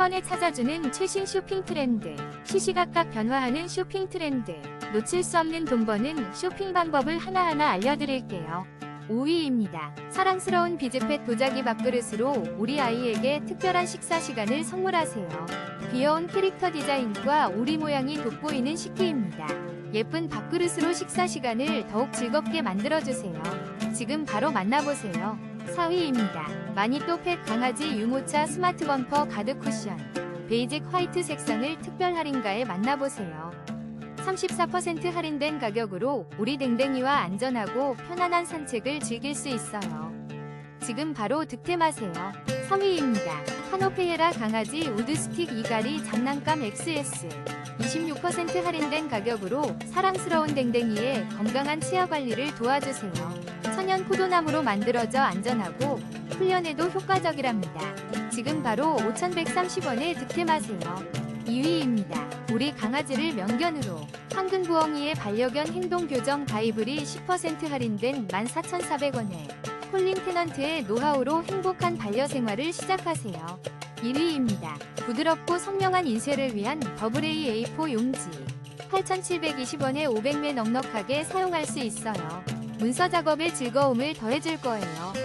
번에 찾아주는 최신 쇼핑 트렌드. 시시각각 변화하는 쇼핑 트렌드. 놓칠 수 없는 돈 버는 쇼핑 방법을 하나하나 알려드릴게요. 5위입니다. 사랑스러운 비즈펫 도자기 밥그릇으로 우리 아이에게 특별한 식사 시간을 선물하세요. 귀여운 캐릭터 디자인과 오리 모양이 돋보이는 식기입니다. 예쁜 밥그릇으로 식사 시간을 더욱 즐겁게 만들어주세요. 지금 바로 만나보세요. 4위입니다. 마니또 펫 강아지 유모차 스마트 범퍼 가드 쿠션. 베이직 화이트 색상을 특별 할인가에 만나보세요. 34% 할인된 가격으로 우리 댕댕이와 안전하고 편안한 산책을 즐길 수 있어요. 지금 바로 득템하세요. 3위입니다. 파노페에라 강아지 우드스틱 이갈이 장난감 XS. 26% 할인된 가격으로 사랑스러운 댕댕이의 건강한 치아 관리를 도와주세요. 천연 포도나무로 만들어져 안전하고 훈련에도 효과적이랍니다. 지금 바로 5,130원에 득템하세요. 2위입니다. 우리 강아지를 명견으로 황금부엉이의 반려견 행동 교정 바이블이 10% 할인된 14,400원에 콜린 테넌트의 노하우로 행복한 반려생활을 시작하세요. 1위입니다. 부드럽고 선명한 인쇄를 위한 더블A A4 용지 8,720원에 500매 넉넉하게 사용할 수 있어요. 문서 작업의 즐거움을 더해줄 거예요.